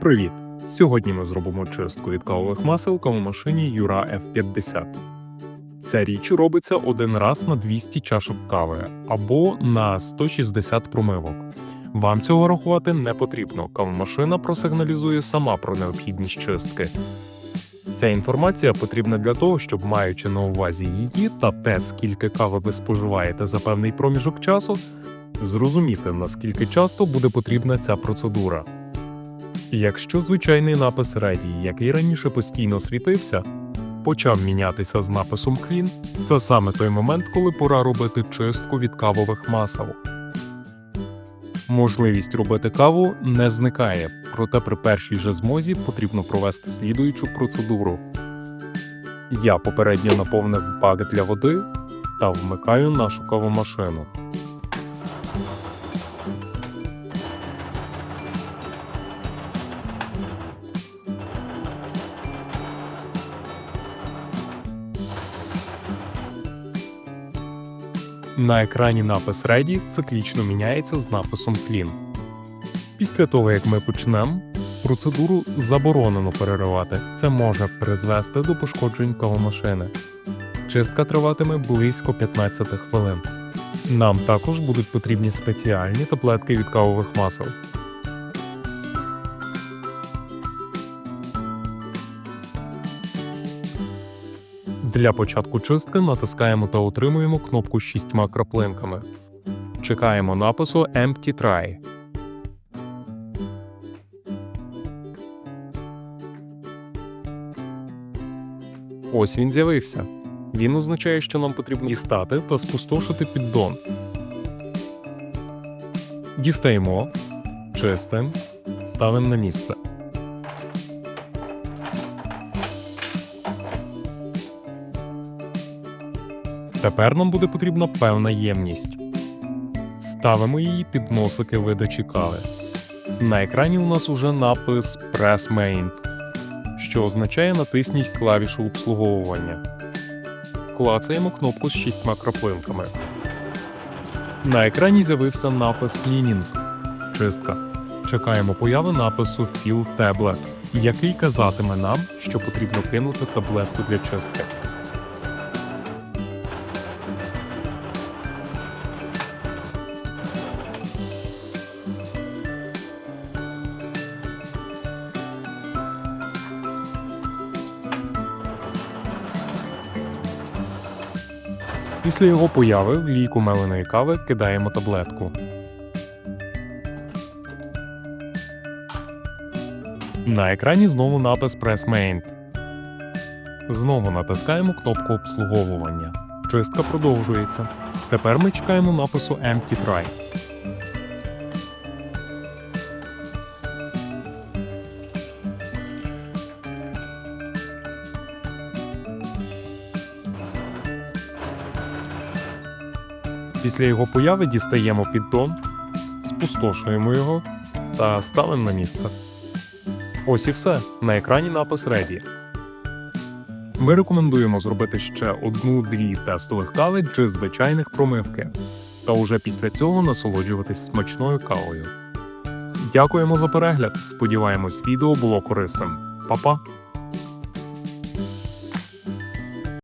Привіт! Сьогодні ми зробимо чистку від кавових масел кавомашині Юра F50. Ця річ робиться один раз на 200 чашок кави або на 160 промивок. Вам цього рахувати не потрібно. Кавомашина просигналізує сама про необхідність чистки. Ця інформація потрібна для того, щоб, маючи на увазі її та те, скільки кави ви споживаєте за певний проміжок часу, зрозуміти, наскільки часто буде потрібна ця процедура. Якщо звичайний напис Ready, який раніше постійно світився, почав мінятися з написом Clean, це саме той момент, коли пора робити чистку від кавових масел. Можливість робити каву не зникає, проте при першій же змозі потрібно провести слідуючу процедуру. Я попередньо наповнив бак для води та вмикаю нашу кавомашину. На екрані напис Ready циклічно міняється з написом Clean. Після того, як ми почнемо, процедуру заборонено переривати. Це може призвести до пошкоджень кавомашини. Чистка триватиме близько 15 хвилин. Нам також будуть потрібні спеціальні таблетки від кавових масел. Для початку чистки натискаємо та утримуємо кнопку з шістьма краплинками. Чекаємо напису Empty Try. Ось він з'явився. Він означає, що нам потрібно дістати та спустошити піддон. Дістаємо, чистимо, ставимо на місце. Тепер нам буде потрібна певна ємність. Ставимо її під носики видачі кави. На екрані у нас уже напис Press Main, що означає натисніть клавішу обслуговування. Клацаємо кнопку з шістьма краплинками. На екрані з'явився напис Cleaning – чистка. Чекаємо появи напису Fill Tablet, який казатиме нам, що потрібно кинути таблетку для чистки. Після його появи в лійку меленої кави кидаємо таблетку. На екрані знову напис Main. Знову натискаємо кнопку обслуговування. Чистка продовжується. Тепер ми чекаємо напису Empty Try. Після його появи дістаємо піддон, спустошуємо його та ставимо на місце. Ось і все. На екрані напис Ready. Ми рекомендуємо зробити ще одну-дві тестових кави чи звичайних промивки, та уже після цього насолоджуватись смачною кавою. Дякуємо за перегляд. Сподіваємось, відео було корисним. Па-па!